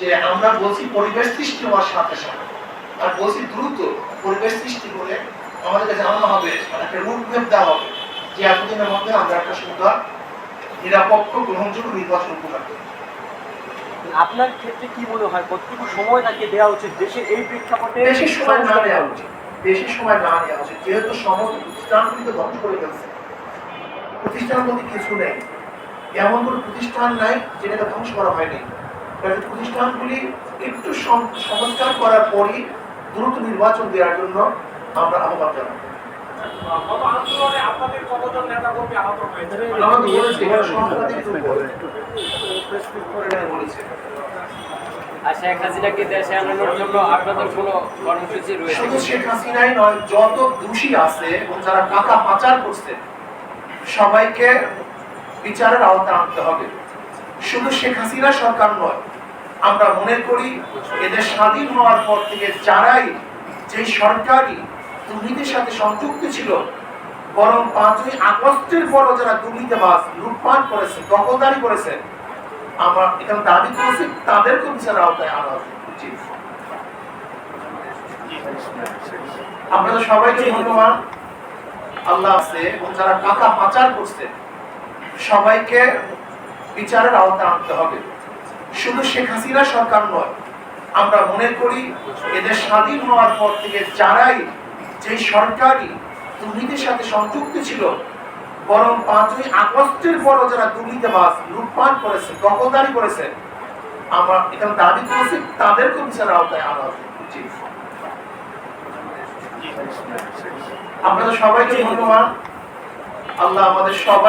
যে আমরা বলছি পরিবেশ সৃষ্টি হওয়ার সাথে সাথে। আর বলছি দ্রুত পরিবেশ সৃষ্টি করে আমাদেরকে জানানো হবে মানে একটা রূপভেদ দেওয়া হবে যে এতদিনের মধ্যে আমরা একটা সুন্দর নিরাপক্ষ গ্রহণযোগ্য নির্বাচন উপকার। আপনার ক্ষেত্রে কি মনে হয় কতটুকু সময় তাকে দেওয়া উচিত? দেশের এই প্রেক্ষাপটে বেশি সময় না দেওয়া উচিত। বেশি সময় না দেওয়া উচিত। যেহেতু সমস্ত প্রতিষ্ঠানগুলি তো ধ্বংস করে ফেলছে। প্রতিষ্ঠান বলতে কিছু নেই। এমন কোনো প্রতিষ্ঠান নাই যেটাকে ধ্বংস করা হয়নি। কাজে প্রতিষ্ঠানগুলি একটু সংস্কার করার পরই দ্রুত নির্বাচন দেওয়ার জন্য আমরা আহ্বান জানাব। শেখ হাসিনাকে দেশে আনানোর জন্য আপনাদের কোনো কর্মসূচি রয়েছে? শুধু শেখ হাসিনাই নয় যত দোষী আছে এবং যারা টাকা পাচার করছে সবাইকে বিচারের আওতায় আনতে হবে। শুধু শেখ হাসিনা সরকার নয় আমরা মনে করি এদের স্বাধীন হওয়ার পর থেকে যারাই যে সরকারি দুর্নীতির সাথে সংযুক্ত ছিল বরং পাঁচই আগস্টের পরও যারা দুর্নীতিবাজ লুটপাট করেছে দখলদারি করেছে আমরা এখানে দাবি করেছি তাদেরকে বিচারের আওতায় আনা উচিত। আপনাদের সবাইকে ধন্যবাদ আল্লাহ আছে এবং যারা টাকা পাচার করছে সবাইকে বিচারের আওতায় আনতে হবে। শুধু শেখ হাসিনা সরকার নয়, আমরা মনে করি এদের স্বাধীন হওয়ার পর থেকে যারাই যে সরকারি দুর্নীতির সাথে সংযুক্ত ছিল, বরং পাঁচই আগস্টের পরও যারা দুর্নীতিবাজ লুটপাট করেছে, দখলদারি করেছে, আমরা এখানে দাবি করেছি তাদেরকে বিচারের আওতায় আনা উচিত। আপনাদের সবাইকে ধন্যবাদ। আল্লাহ আমাদের সবাই